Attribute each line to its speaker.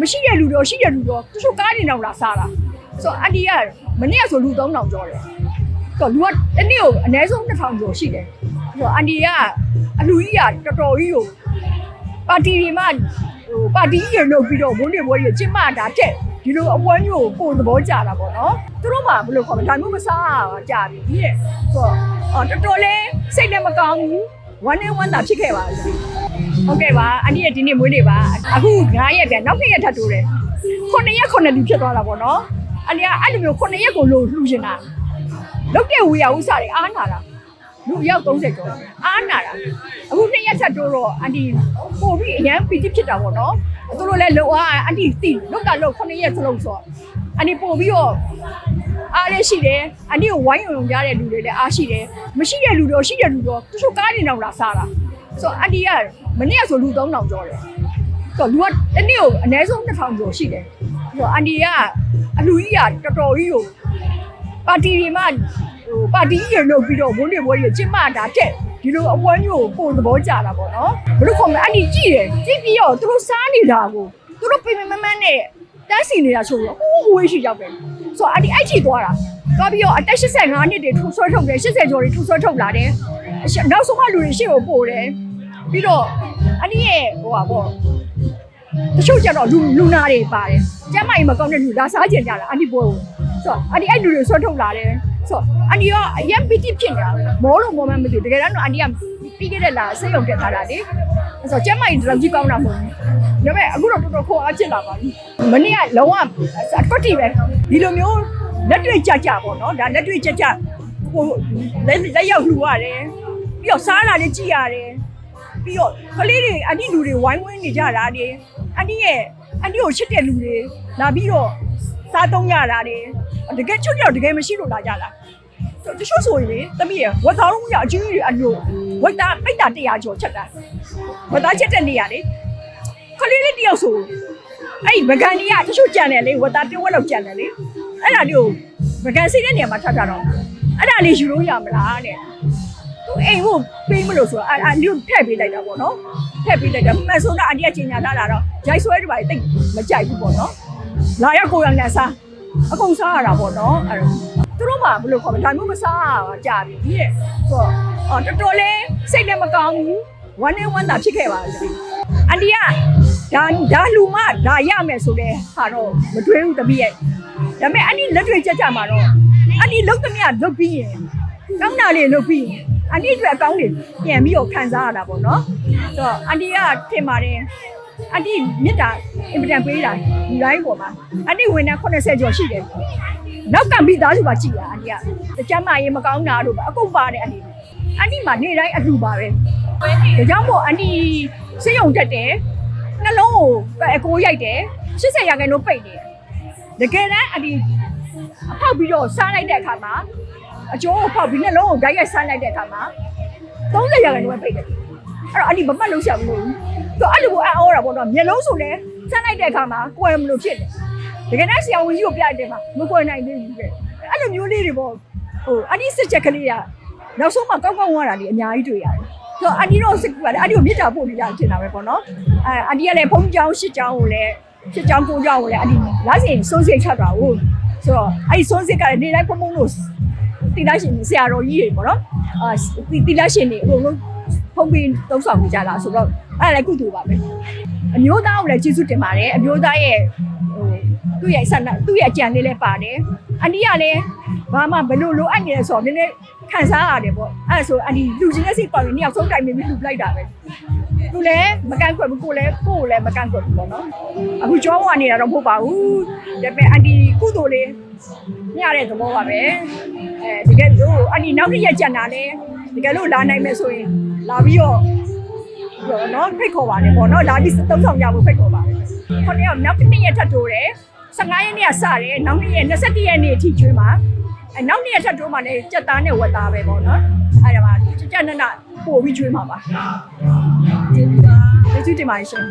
Speaker 1: မရှိတဲ့လူတော့ရှိတဲ့လူတော့တချို့ကားနေတော့လာစားတာဆိုတော့အန်ဒီကမနေ့ကဆိုလူ3000ကျော်တယ်ဆိုတော့လူကတစ်နေ့ကိုအနည်းဆုံး2000ကျော်ရှိတယ်ဆိုတော့အန်ဒီကအလူကြီးကတော်တော်ကြီးကိုပါတီတွေမှာဟိုပါတီကြီးတွေလုပ်ပြီးတော့ဘုန်းတွေဘွားတွေကျင်းပတာတဲ့ဒီလိုအပွဲမျိုးကိုကိုယ်သဘောကျတာပေါ့နော်သူတို့မှဘယ်လိုခေါ်မလဲဒါမျိုးမစားတာကြာပြီတဲ့ဆိုတော့အော်တော်တော်လေးစိတ်လည်းမကောင်းဘူးဝမ်းနဲ့ဝမ်းသာဖြစ်ခဲ့ပါလေ ဟုတ်ကဲ့ပါအန်ဒီရဲ့ဒီနေ့မွေးနေ့ပါအခု9ရက်ပြန်နောက်2ရက်ထပ်တိုးတယ်9ရက်9လူဖြစ်သွားတာပေါ့နော်အန်ဒီကအဲ့လိုမျိုး9ရက်ကိုလို့လှူနေတာလုတ်တဲ့ဝေယဥစားတွေအားနာတာလူအယောက်30ကျော်အားနာတာအခု2ရက်ထပ်တိုးတော့အန်ဒီပို့ပြီးအရန်ပီတိဖြစ်တာပေါ့နော်သူတို့လည်းလောအားအန်ဒီတီလုတ်ကလုတ်9ရက်စလုံးဆိုအန်ဒီပို့ပြီးတော့အားရရှိတယ်အန်ဒီကိုဝိုင်းယုံယုံကြတဲ့လူတွေလည်းအားရှိတယ်မရှိတဲ့လူတော့ရှိတဲ့လူတော့တချို့ကားနေတော့လာစားတာဆိုတော့အန်ဒီက မနေ့ကဆိုလူ3000ကျော်တယ်ဆိုတော့လူကတစ်နေ့ကိုအနည်းဆုံး2000ကျော်ရှိတယ်ဆိုတော့အန်ဒီကအလူကြီးကတော်တော်ကြီးကိုပါတီတွေမှာဟိုပါတီကြီးတွေလုပ်ပြီးတော့ဘုန်းတွေဘွားတွေကျင်းပတာတဲ့ဒီလိုအပွဲမျိုးကိုပုံသဘောကျတာပေါ့နော်ဘယ်လိုခေါ်မလဲအန်ဒီကြည့်တယ်ကြည့်ပြီးတော့သူတို့စားနေတာကိုသူတို့ပြင်ပမမန်းနဲ့တန်းစီနေတာဆိုတော့ဟိုးဝေးရှိရောက်တယ်ဆိုတော့အန်ဒီအဲ့ထိသွားတာသွားပြီးတော့အသက်85နှစ်တွေထူဆွဲထုတ်တယ်80ကျော်တွေထူဆွဲထုတ်လာတယ်အရှနောက်ဆုံးမှလူတွေရှေ့ကိုပို့တယ် ပြီးတော့အနည်းရဲ့ဟိုပါပေါ့တချို့ကျတော့လူလူနာတွေပါတယ်ကျမ်းမာရေးမကောင်းတဲ့လူလာစားကြင်ကြတာအနည်းပွဲကိုဆိုတော့အနည်းအဲ့လူတွေဆွတ်ထုတ်လာတယ်ဆိုတော့အနည်းရောအရင်ပီတိဖြစ်နေတာမောလို့မောမှမသိဘူးတကယ်တော့အနည်းကပြီးခဲ့တဲ့လာစိတ်ယုံတက်ထားတာလေဆိုတော့ကျမ်းမာရေးတော်ကြီးကောင်းတာမဟုတ်ဘူးဒါပေမဲ့အခုတော့တော်တော်ခေါ်အားဖြစ်လာပါပြီမနေ့ကလုံးဝအကွက်တီပဲဒီလိုမျိုးလက်တွေ့ကြကြပေါ့နော်ဒါလက်တွေ့ကြကြဟိုလက်လက်ရောက်လှူရတယ်ပြီးတော့စားလာလေးကြည့်ရတယ် ပြီးတော့ကလေးတွေအန်တီလူတွေဝိုင်းဝန်းနေကြတာတွေအန်တီရဲ့အန်တီကိုချစ်တဲ့လူတွေလာပြီးတော့စားသုံးရတာတွေတကယ်ချွတ်တော့တကယ်မရှိလို့လာကြလားတချို့ဆိုရင်လေသမီးရဝတ်သားလုံးရအချင်းကြီးအလိုဝတ်သားပိတ်တာ100ကျော်ချက်တာဝတ်သားချက်တဲ့နေရလေကလေးလေးတယောက်ဆိုအဲ့ဒီဗကန်ကြီးကတချို့ကြံတယ်လေဝတ်သားတစ်ဝက်လောက်ကြံတယ်လေအဲ့ဒါလေးကိုဗကန်စိတ်တဲ့နေရာမှာထပ်တာတော့အဲ့ဒါလေးယူလို့ရမလားတဲ့သူ အိမ်ကိုပေးမလို့ဆိုတော့အာအာလူထည့်ပေးလိုက်တာပေါ့နော်ထည့်ပေးလိုက်တာမှန်ဆိုတော့အန်တီကချိန်ညာထားတာတော့ဂျိုက်ဆွဲတွေပါတိတ်မကြိုက်ဘူးပေါ့နော်လာရောက်ကိုယ်ရနဲ့စားအကုန်စားရတာပေါ့နော်အဲ့တော့သူတို့မှဘယ်လိုခေါ်မလဲဒါမျိုးမစားရတာကြာပြီတဲ့ဆိုတော့အော်တော်တော်လေးစိတ်လည်းမကောင်းဘူးဝမ်းနဲ့ဝမ်းသာဖြစ်ခဲ့ပါလေအန်တီကဒါဒါလူမဒါရမယ်ဆိုတဲ့ဟာတော့မတွေးဘူးတပည့်ရဲ့ဒါပေမဲ့အန်တီလက်တွေကြက်ကြမှာတော့အန်တီလုံးသမျှလုတ်ပြီးရင်ကောင်းတာလေးလုပ်ပြီး အန်တီအတွက်အကောင်းတွေပြန်ပြီးတော့ခံစားရတာပေါ့နော်ဆိုတော့အန်တီကထင်ပါတယ်အန်တီမြစ်တာအင်ပတန်ပေးတာဒီတိုင်းပေါ်မှာအန်တီဝင်တာ80ကျော်ရှိတယ်နောက်ကမိသားစုပါကြည်တာအန်တီကတကြမ်းမရေးမကောင်းတာတို့ပါအကုန်ပါတယ်အန်တီအန်တီမှာနေတိုင်းအလှပါပဲဒါကြောင့်မို့အန်တီစိတ်ယုံတက်တယ်နှလုံးကိုအကိုရိုက်တယ်80ရာခိုင်နှုန်းပိတ်နေတယ်တကယ်တမ်းအန်တီအဖောက်ပြီးတော့စားလိုက်တဲ့အခါမှာ အကျိုးကိုဖောက်ပြီးနှလုံးကိုဓာတ်ရိုက်ဆန်းလိုက်တဲ့အခါမှာ30ရာခိုင်နှုန်းပဲပိတ်တယ်အဲ့တော့အဒီမမှတ်လို့ရှာဘူးလို့သူအဲ့လိုကိုအံ့ဩတာပေါ့နော်မျက်လုံးဆိုလဲဆန်းလိုက်တဲ့အခါမှာကွယ်မလို့ဖြစ်တယ်တကယ်တမ်းဆရာဝန်ကြီးကိုပြတဲ့မှာမကွယ်နိုင်သေးဘူးတဲ့အဲ့လိုမျိုးလေးတွေပေါ့ဟိုအဒီစစ်ချက်ကလေးကနောက်ဆုံးမှကောက်ကောက်ဝါတာတွေအများကြီးတွေ့ရတယ်ဆိုတော့အဒီတော့စစ်ကလည်းအဒီကိုမြစ်တာပို့နေတာထင်တာပဲပေါ့နော်အဲအဒီကလည်းဖုံးကြောင်းရှစ်ကြောင်းကိုလည်းရှစ်ကြောင်းကိုကြောင်းကိုလည်းအဒီလာစဉ်စိုးစိတ်ချတာဟုတ်ဆိုတော့အဲ့ဒီစိုးစိတ်ကလည်းနေတိုင်းဖုံးဖုံးလို့ တီလာရှင်ဆရာတော်ကြီးတွေပေါ့နော်အာတီတီလာရှင်တွေအကုန်လုံးဖုံးပြီးသုံးဆောင်နေကြတာဆိုတော့အဲ့ဒါလည်းကုသိုလ်ပါပဲအမျိုးသားကိုလည်းကျေးဇူးတင်ပါတယ်အမျိုးသားရဲ့ဟိုသူ့ရဲ့ဆန္ဒသူ့ရဲ့ကြံလေးလည်းပါတယ်အန်ဒီကလည်းဘာမှဘလို့လိုအပ်နေလဲဆိုတော့နည်းနည်းခံစားရတယ်ပေါ့အဲ့ဒါဆိုအန်ဒီလူချင်းတဲ့စိတ်ပေါ်နေရောက်ဆုံးတိုင်ပြီးလူလိုက်တာပဲသူလည်းမကန်ခွက်ဘူးကိုလည်းကိုယ်လည်းမကန်ခွက်ဘူးပေါ့နော်အခုကြောဝါနေတာတော့မဟုတ်ပါဘူးဒါပေမဲ့အန်ဒီကုသိုလ်လေးညတဲ့သဘောပါပဲ အဲတကယ်လို့အနီနောက်တစ်ရက်ကြံတာလဲတကယ်လို့လာနိုင်မယ်ဆိုရင်လာပြီးတော့ဟိုနော်ဖိတ်ခေါ်ပါလေပေါ့နော်လာပြီးသုံးဆောင်ကြဖို့ဖိတ်ခေါ်ပါလေခေါင်းရောက်နောက်တစ်နေ့ရက်ထပ်တိုးတယ်15ရက်နေ့ကစတယ်နောက်နေ့ရက်21ရက်နေ့အထိကျွေးမှာအဲနောက်နေ့ရက်ထပ်တိုးမှာလည်းကြက်သားနဲ့ဝက်သားပဲပေါ့နော်အဲဒါမှကြက်ကြက်နက်နက်ပို့ပြီးကျွေးမှာပါကျေးဇူးပါကျေးဇူးတင်ပါတယ်ရှင်